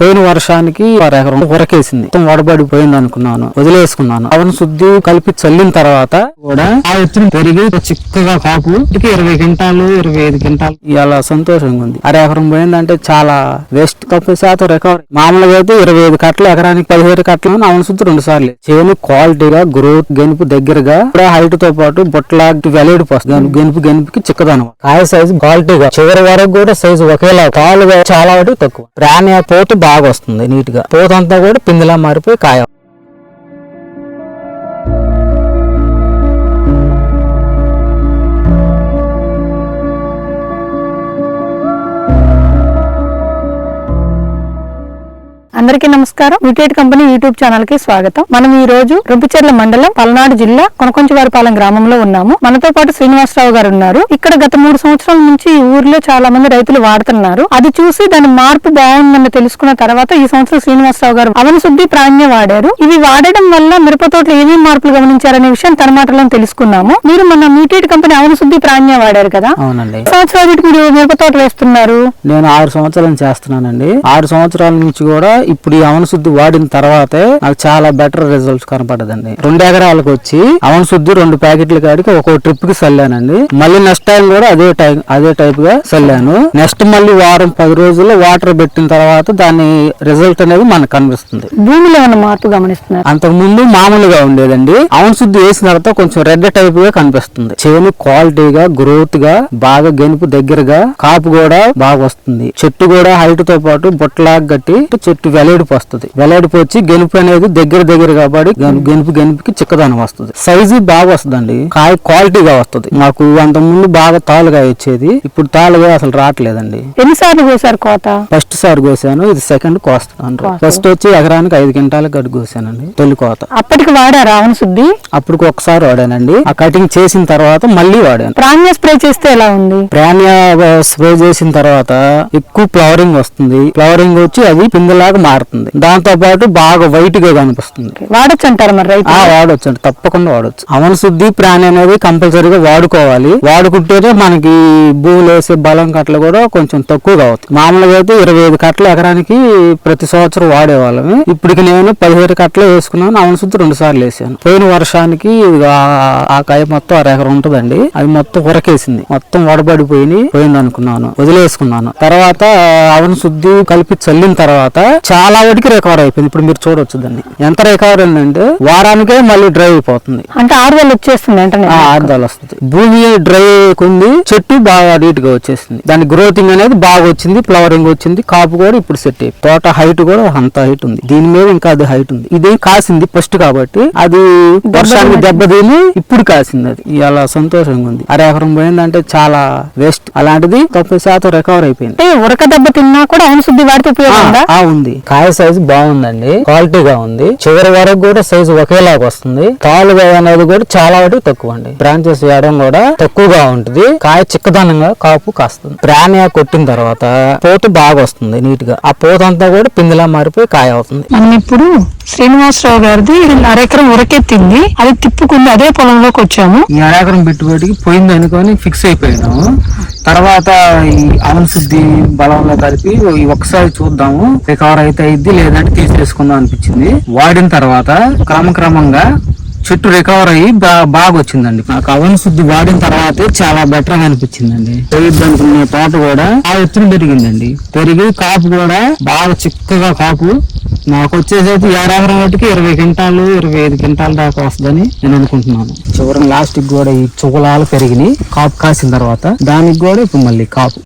పోయిన వర్షానికి వారు ఎకరం ఉరకేసింది. మొత్తం వడబడిపోయింది అనుకున్నాను. వదిలేసుకున్నాను. అవన శుద్ధి కలిపి చల్లిన తర్వాత కూడా ఆ ఎత్తున పెరిగి చిక్కగా కాపు. ఇరవై క్వింటాలు ఇరవై ఐదు క్వింటాలు ఇలా సంతోషంగా ఉంది. అర ఎకరం పోయిందంటే చాలా వేస్ట్ తక్కువ శాతం రికవరీ మామూలుగా అయితే ఇరవై ఐదు కట్టలు ఎకరానికి పదిహేడు కట్టలు అవన శుద్ధి రెండు సార్లు చేను క్వాలిటీగా గ్రోత్ గెనుపు దగ్గరగా కూడా హైట్తో పాటు బొట్టలా వెలేడు పోస్తుంది. గెనుపు గెనుపుకి చిక్కదనం కాయ సైజు క్వాలిటీగా చివరి వరకు కూడా సైజు ఒకేలా కాలుగా చాలా వాటి తక్కువ. ప్రాణి పోటు బాగా వస్తుంది నీట్గా పోతంతా కూడా పిందిలా మారిపోయి కాయ అందరికీ నమస్కారం. యుటేట్ కంపెనీ యూట్యూబ్ ఛానల్కి స్వాగతం. మనం ఈ రోజు రొంపిచెర్ల మండలం పల్నాడు జిల్లా కొనకొంచవారిపాలెం గ్రామంలో ఉన్నాము. మనతో పాటు శ్రీనివాసరావు గారు ఉన్నారు. ఇక్కడ గత మూడు సంవత్సరాల నుంచి ఈ ఊర్లో చాలా మంది రైతులు వాడుతున్నారు. అది చూసి దాని మార్పు బాగుందని తెలుసుకున్న తర్వాత ఈ సంవత్సరం శ్రీనివాసరావు గారు అవన శుద్ధి ప్రాణ్య వాడారు. ఇవి వాడడం వల్ల మిరప తోటలో ఏమేమి మార్పులు గమనించారనే విషయం తన మాటలో తెలుసుకున్నాము. మీరు మన మ్యూటేట్ కంపెనీ అవన శుద్ధి ప్రాణ్య వాడారు కదా? అవునండి. సంవత్సరాలు మీరు మిరప తోట వేస్తున్నారు? నేను ఆరు సంవత్సరాలు చేస్తున్నానండి. ఆరు సంవత్సరాల నుంచి కూడా ఇప్పుడు ఈ అవన శుద్ధి వాడిన తర్వాతే నాకు చాలా బెటర్ రిజల్ట్స్ కనపడదండి. రెండు ఎకరాలకు వచ్చి అవన శుద్ధి రెండు ప్యాకెట్ల కాడికి ఒక్కో ట్రిప్కి చల్లానండి మళ్ళీ నెక్స్ట్ టైం కూడా అదే టైం అదే టైప్గా చల్లాను నెక్స్ట్ మళ్ళీ వారం పది రోజుల్లో వాటర్ పెట్టిన తర్వాత దాని రిజల్ట్ అనేది మనకు కనిపిస్తుంది. భూమిలో ఉన్న మార్పు గమనిస్తున్నారు? అంతకు ముందు మామూలుగా ఉండేదండి. అవన శుద్ధి వేసిన తర్వాత కొంచెం రెడ్ టైప్గా కనిపిస్తుంది. చేను క్వాలిటీగా గ్రోత్గా బాగా గెనుపు దగ్గరగా కాపు కూడా బాగా వస్తుంది. చెట్టు కూడా హైట్తో పాటు బుట్టలాగా గట్టి చెట్టు వెలేడిపు వస్తుంది. వెలేడిపు వచ్చి గెనుపు అనేది దగ్గర దగ్గర కాబట్టి గెనుపు గెనుపుకి చిక్కదనం వస్తుంది. సైజు బాగా వస్తుందండి. కాయ క్వాలిటీగా వస్తుంది. మాకు అంత ముందు బాగా తాలుగా వచ్చేది ఇప్పుడు తాలుగా అసలు రావట్లేదండి. ఎన్నిసార్లు కోసారు కోత? ఫస్ట్ సారి కోసాను. ఇది సెకండ్ కోస్తాను ఫస్ట్ వచ్చి ఎకరానికి ఐదు క్వింటాల గడ్డి కోసానండి. తొలి కోత. అప్పటికి వాడారా అవన శుద్ధి? అప్పుడు ఒకసారి వాడానండి. ఆ కటింగ్ చేసిన తర్వాత మళ్ళీ వాడాను. ప్రాణ్య స్ప్రే చేస్తే ఎలా ఉంది? ప్రాణ్య స్ప్రే చేసిన తర్వాత ఎక్కువ ఫ్లవరింగ్ వస్తుంది. ఫ్లవరింగ్ వచ్చి అది పిందెలాగా మారుతుంది. దాంతో పాటు బాగా వైట్గా కనిపిస్తుంది. వాడొచ్చు అంటారు మరి రైతు వాడొచ్చు అండి. తప్పకుండా వాడొచ్చు. అవన శుద్ధి ప్రాణి అనేది కంపల్సరీగా వాడుకోవాలి. వాడుకుంటేనే మనకి భూములు వేసే బలం కట్టలు కూడా కొంచెం తక్కువగా అవుతుంది మామూలుగా అయితే ఇరవై ఐదు కట్టలు ఎకరానికి ప్రతి సంవత్సరం వాడేవాళ్ళమి. ఇప్పటికి నేను పదిహేడు కట్టలు వేసుకున్నాను. అవన శుద్ధి రెండు సార్లు వేసాను. పోయిన వర్షానికి ఆ- ఆ కాయ మొత్తం అర ఎకరం ఉంటుందండి. అది మొత్తం ఉరకేసింది మొత్తం వడబడిపోయి పోయింది అనుకున్నాను వదిలేసుకున్నాను. తర్వాత అవన శుద్ధి కలిపి చల్లిన తర్వాత చాలా వాటికి రికవర్ అయిపోయింది. ఇప్పుడు మీరు చూడొచ్చు దాన్ని. ఎంత రికవర్ అయిందంటే వారానికే మళ్ళీ డ్రై అయిపోతుంది. అంటే ఆరుదల వచ్చేస్తుంది వెంటనే. ఆరుదల వస్తుంది. భూమి డ్రై కొంది చెట్టు బాగా నీట్గా వచ్చేసింది. దాని గ్రోతింగ్ అనేది బాగా వచ్చింది ఫ్లవరింగ్ వచ్చింది కాపు కూడా ఇప్పుడు సెట్ అయిపోయింది. తోట హైట్ కూడా అంత హైట్ ఉంది. దీని మీద ఇంకా అది హైట్ ఉంది. ఇది కాసింది ఫస్ట్ కాబట్టి అది వర్షానికి దెబ్బతిని ఇప్పుడు కాసింది అది. ఇలా సంతోషంగా ఉంది. అర ఎకరం పోయిందంటే చాలా వేస్ట్ అలాంటిది తొంభై శాతం రికవర్ అయిపోయింది. ఉరక దెబ్బ తిన్నా కూడా అవన శుద్ధి వాడితే ఉపయోగం ఉంది. కాయ సైజు బాగుందండి. క్వాలిటీగా ఉంది. చివరి వరకు కూడా సైజు ఒకేలాగా వస్తుంది. తాలుగా అనేది కూడా చాలా వాటికి తక్కువ అండి బ్రాంచెస్ వేయడం కూడా తక్కువగా ఉంటుంది. కాయ చిక్కదనంగా కాపు కాస్తుంది. ప్రాణియా కొట్టిన తర్వాత పోటు బాగా వస్తుంది నీట్గా ఆ పోత అంతా కూడా పిందిలా మారిపోయి కాయ అవుతుంది. మనం ఇప్పుడు శ్రీనివాసరావు గారిది అరెకరం ఉరకెత్తింది అది తిప్పుకుంది అదే పొలంలోకి వచ్చాము. ఈ అరాకరం పెట్టుబడికి పోయింది అనుకొని ఫిక్స్ అయిపోయినాము. తర్వాత ఈ అవన శుద్ధి బలంలో కలిపి ఒకసారి చూద్దాము. రికవర్ అయితే అయింది లేదంటే తీసేసుకుందాం అనిపించింది. వాడిన తర్వాత క్రమక్రమంగా చెట్టు రికవర్ అయ్యి బాగా వచ్చిందండి నాకు అవన్ శుద్ధి వాడిన తర్వాతే చాలా బెటర్గా అనిపించిందండి. పెరిగిద్ది అనుకునే తోట కూడా ఆ ఎత్తున పెరిగిందండి. పెరిగి కాపు కూడా బాగా చిక్కగా కాపు నాకు వచ్చేసరికి ఏడాది వాటికి ఇరవై క్వింటాలు ఇరవై ఐదు క్వింటాల దాకా వస్తుందని నేను అనుకుంటున్నాను. చివరి లాస్ట్ కూడా ఈ చుగలాలు పెరిగినాయి. కాపు కాసిన తర్వాత దానికి కూడా ఇప్పుడు మళ్ళీ కాపు.